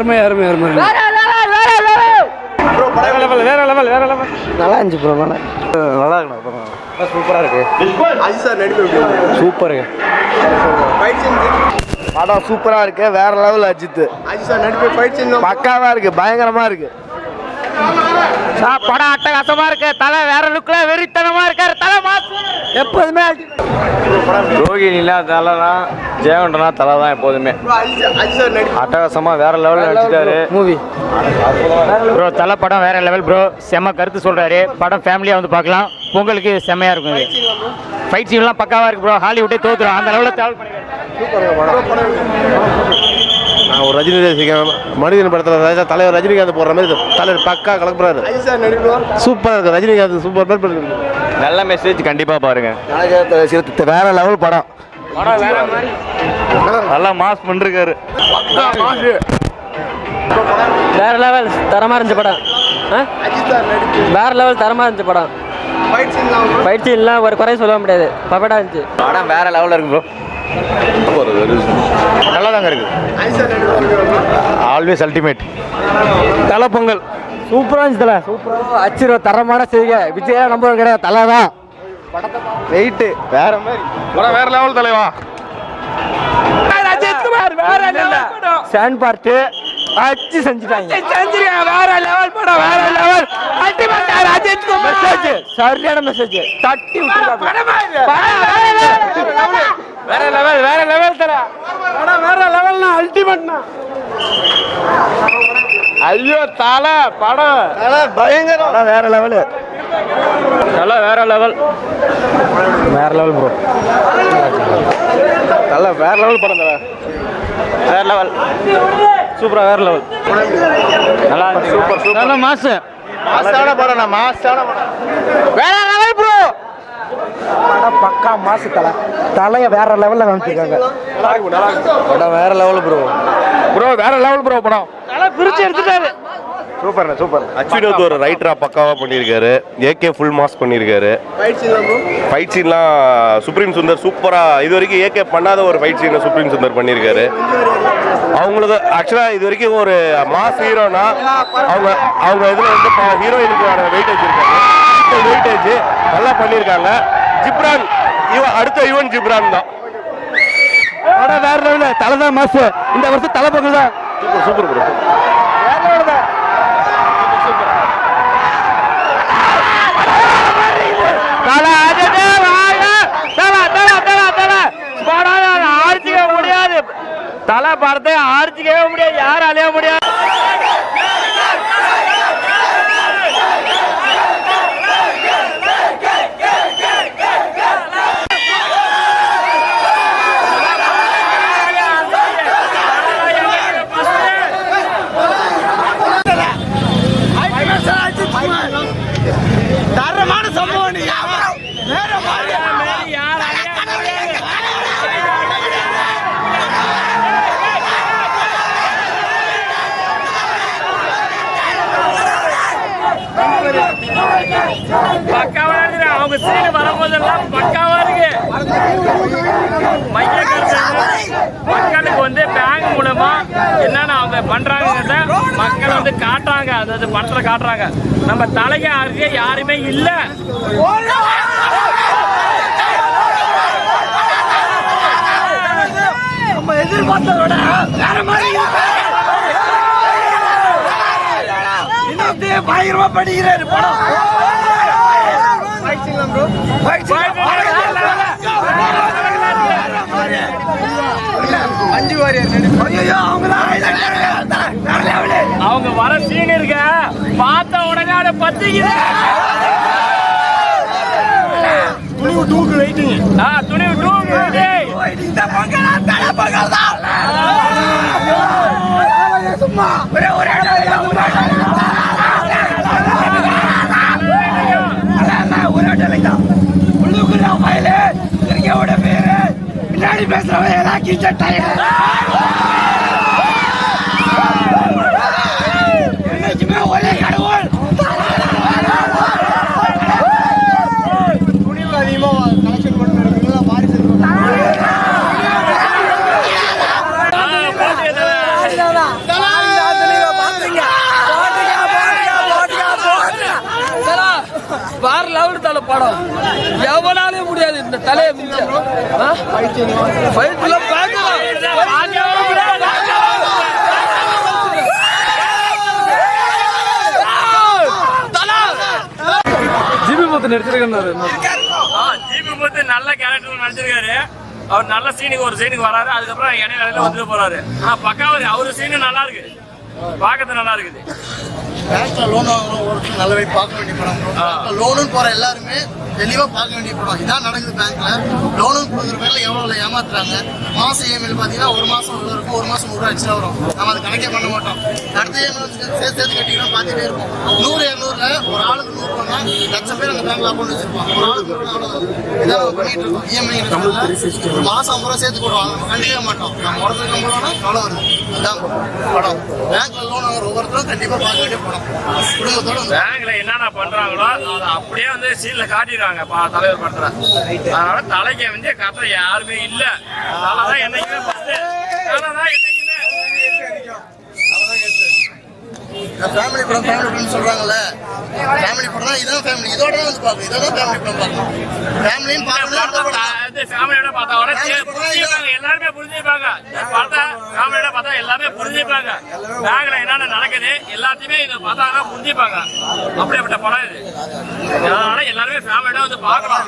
அருமை அருமை அருமை வேற லெவல் வேற லெவல் வேற லெவல் நல்லா இருந்துச்சு ப்ரோ நல்லா. நல்லா இருக்கு படம். சூப்பரா இருக்கு. அஜித் சார் நடிப்பு? சூப்பருங்க படம் சூப்பராக இருக்கு வேற லெவல் அஜித். அஜித் சார் நடிப்பு ஃபைட் சீன் பக்காவா இருக்கு பயங்கரமா இருக்கு. படம் அட்டகாசமா இருக்கு. தலை வேற லுக்ல வெறித்தனமா இருக்காரு. எப்போதுமே ரோகிணினா தலை தான் ஜெயகண்டனா தலை தான் எப்போதுமே. அஜித் அஜித் சார் நடிப்பு அட்டகாசமா வேற லெவலில் நடிச்சிட்டாரு. மூவி ப்ரோ தலை படம் வேற லெவல் ப்ரோ செம்ம கருத்து சொல்றாரு. படம் ஃபேமிலியாக வந்து பார்க்கலாம். பொங்கலுக்கு செம்மையா இருக்கும் இது. ஃபைட் சீன்லாம் பக்காவா இருக்கு ப்ரோ ஹாலிவுட்டே தோத்துரும். அந்த லெவலில் தேவை நான் ஒரு ரஜினி ரசிகன் மனிதன் படத்தில் ராஜா தலைவர் ரஜினிகாந்த் போடுற மாதிரி தலைவர் பக்கா கலக்குறாரு அஜித் சார் நடிப்பு சூப்பராக இருக்கு ரஜினிகாந்த் சூப்பர் பேர் பண்ணிருக்கு நல்ல மெசேஜ் கண்டிப்பா பாருங்க. வேற லெவல் படம். நல்லா மாஸ் பண்ணிருக்காரு. வேற லெவல் தரமா இருந்துச்சு படம். வேற லெவல் தரமா இருந்துச்சு படம். ஃபைட் சீன்லாம் ஒரு குறை சொல்ல முடியாது. பப்படா இருந்துச்சு. படம் வேற லெவலில் இருக்கு ப்ரோ நல்லா தாங்க இருக்கு? ஆல்வேஸ் அல்டிமேட் தலை பொங்கல் சூப்பராக இருந்துச்சு தலை. சூப்பராக அச்சிரோ தரமான செய்க. விஜயா நம்பர் கிடையாது. தலை தான். வெயிட்டு வேற மாதிரி. வேற லெவல் தலைவா. ஸ்டாண்ட் பார்ட்டு அச்சு செஞ்சுட்டாங்க. வேற லெவல் படம் வேற லெவல் அல்டிமேட் அஜித் மெசேஜ் சரியான மெசேஜ் தட்டி விட்டுருக்காங்க வேற லெவல் வேற லெவல் தர படம் வேற லெவல்னா அல்டிமேட்னா ஐயோ தலை படம். பயங்கரம். படம் வேற லெவலு நல்லா வேற லெவல் வேற லெவல் ப்ரோ நல்ல வேற லெவல் படம் தலை. வேற லெவல் சூப்பரா வேற லெவல் நல்லா சூப்பர் சூப்பர். நல்ல மாசு மாசான படம் மாசான படம். வேற லெவல் ப்ரோ படம் பக்கா மாசு தலை. தலைய வேற லெவல்ல காமிச்சிருக்காங்க. படம் வேற லெவல் ப்ரோ ப்ரோ வேற லெவல் ப்ரோ படம். பிரிச்சு எடுத்துட்டாரு. சூப்பர் சூப்பர் அச்சுவினோத் ஒரு ரைட்டரா பக்காவா பண்ணியிருக்காரு. ஏகே ஃபுல் மாஸ் பண்ணியிருக்காரு. ஃபைட் சீன்லாம் bro? ஃபைட் சீன்லாம் சுப்ரீம் சுந்தர் சூப்பரா இது வரைக்கும் ஏகே பண்ணாத ஒரு ஃபைட் சீனை சுப்ரீம் சுந்தர் பண்ணியிருக்காரு. அவங்களுக்கு ஆக்சுவலாக இது வரைக்கும் ஒரு மாஸ் ஹீரோனா அவங்க அவங்க இதில் வந்து ஹீரோயினுக்கான வெயிட்டேஜ் இருக்காங்க வெயிட்டேஜ் நல்லா பண்ணியிருக்காங்க. ஜிப்ரான். இவன் அடுத்த யுவன் ஜிப்ரான் தான். படம் வேற லெவல்ல தலை தான் மாசு. இந்த வருஷம் தலை பொங்கல் தான். சூப்பர் சூப்பர் ப்ரோ தலை படம் ஆர்ச்சிக்கவே முடியாது. தலை படத்தை ஆர்ச்சிக்கவே முடியாது. பக்காவா அவங்க சீனு வரும்போதெல்லாம் பக்கா இருக்கு மைய கருத்து மக்களுக்கு வந்து பேங்க் மூலமா என்னென்ன அவங்க பண்றாங்கிறத மக்கள் வந்து காட்டுறாங்க. அது அது படத்துல காட்டுறாங்க. நம்ம தலைக்கு யாருக்கு யாருமே இல்ல. நம்ம எதிர்பார்த்ததோட வேற மாதிரி பயங்கரமா படிக்கிறாரு படம்? மஞ்சு வாரியர் நடிப்பு அவங்க வர சீன் இருக்க பார்த்த உடனே அதை பத்திக்குது துணிவு டூக்கு வெயிட்டிங் ஆ துணிவு டூக்கு வெயிட்டிங் இந்த பங்கலா தல பங்கலா சும்மா ஒரே ஒரே பின்னாடி பேசுறவன் எல்லாம் கிச்சட்டாய என்னைக்குமே ஒரே கடவுள் துணிவு அதிகமாக கலெக்ஷன் பண்ணுறதுனால வாரிசு ஆ, போட்டுக்க தல. படம். எவனாலே முடியாது இந்த தலையை மிஞ்ச. ஃபைட்ல ஜிபி மொத்தம் நடிச்சிருக்கேன் ஜிபி முத்து நல்ல கேரக்டர் நடிச்சிருக்காரு. அவர் நல்ல சீனுக்கு ஒரு சீனுக்கு வராரு. அதுக்கப்புறம் இடையில வந்துட்டு போறாரு. ஆனா பக்காவது அவரு சீனு நல்லா இருக்கு. பார்க்கறது நல்லா இருக்குது. பேங்க்ல லோன் வாங்குறோம் ஒருத்தர் நல்லவே பார்க்க வேண்டிய படம். லோனுன்னு போற எல்லாருமே தெளிவா பார்க்க வேண்டிய படம். இதான் நடக்குது பேங்க்ல லோனுன்னு கொடுக்குற பேர்ல எவ்வளவு ஏமாத்துறாங்க? மாசம் இஎம்ஐ பாத்தீங்கன்னா ஒரு மாசம் உள்ள இருக்கும் ஒரு மாசம் நூறு எக்ஸ்ட்ரா வரும். நம்ம அதை கணக்கே பண்ண மாட்டோம். அடுத்த இஎம்ஐ சேர்த்து சேர்த்து கட்டிக்கிறோம் பார்த்துட்டே இருப்போம். நூறு இரநூறுல ஒரு லட்சம் பேர் அந்த பேங்க்ல அக்கௌண்ட் வச்சிருப்போம் ஒரு ஆளுக்கு நூறு ரூபா இதான் நம்ம பண்ணிட்டு இருக்கோம். இஎம்ஐ ஒரு மாசம் ஐம்பது ரூபா சேர்த்து போடுவோம் அதை நம்ம கண்டிக்கவே மாட்டோம். நம்ம ஐம்பது ரூபா எவ்வளோ வருது. அதான் படம். பேங்க்ல லோன் வாங்குற ஒவ்வொருத்தரும் கண்டிப்பா பார்க்க வேண்டிய படம். குடும்பத்தோட பேங்க்ல என்னென்ன பண்றாங்களோ அதை அப்படியே வந்து சீன்ல காட்டிடுறாங்க. பா- தலைவர் படத்துல. அதனால தலைக்கு வந்து கதை யாருமே இல்ல. தலைதான் என்னைக்குமே. தலைதான் என்னைக்குமே ஃபேமிலி படம் ஃபேமிலி படம் சொல்றாங்கல்ல. ஃபேமிலி படம் இதான் ஃபேமிலி இதோட தான் வந்து பார்க்கணும். இதோட ஃபேமிலி படம் பார்க்கணும். ஃபேமிலின்னு பார்க்கணும் தான். ஃபேமிலியோட பார்த்தா எல்லாருமே புரிஞ்சுப்பாங்க. படத்தை ஃபேமிலியோட பார்த்தா எல்லாமே புரிஞ்சுப்பாங்க. பேங்க்ல என்னென்ன நடக்குது எல்லாத்தையுமே இதை பார்த்தாங்கன்னா புரிஞ்சுப்பாங்க. அப்படிப்பட்ட படம் இது. அதனால எல்லாருமே ஃபேமிலியோட வந்து பார்க்கலாம்.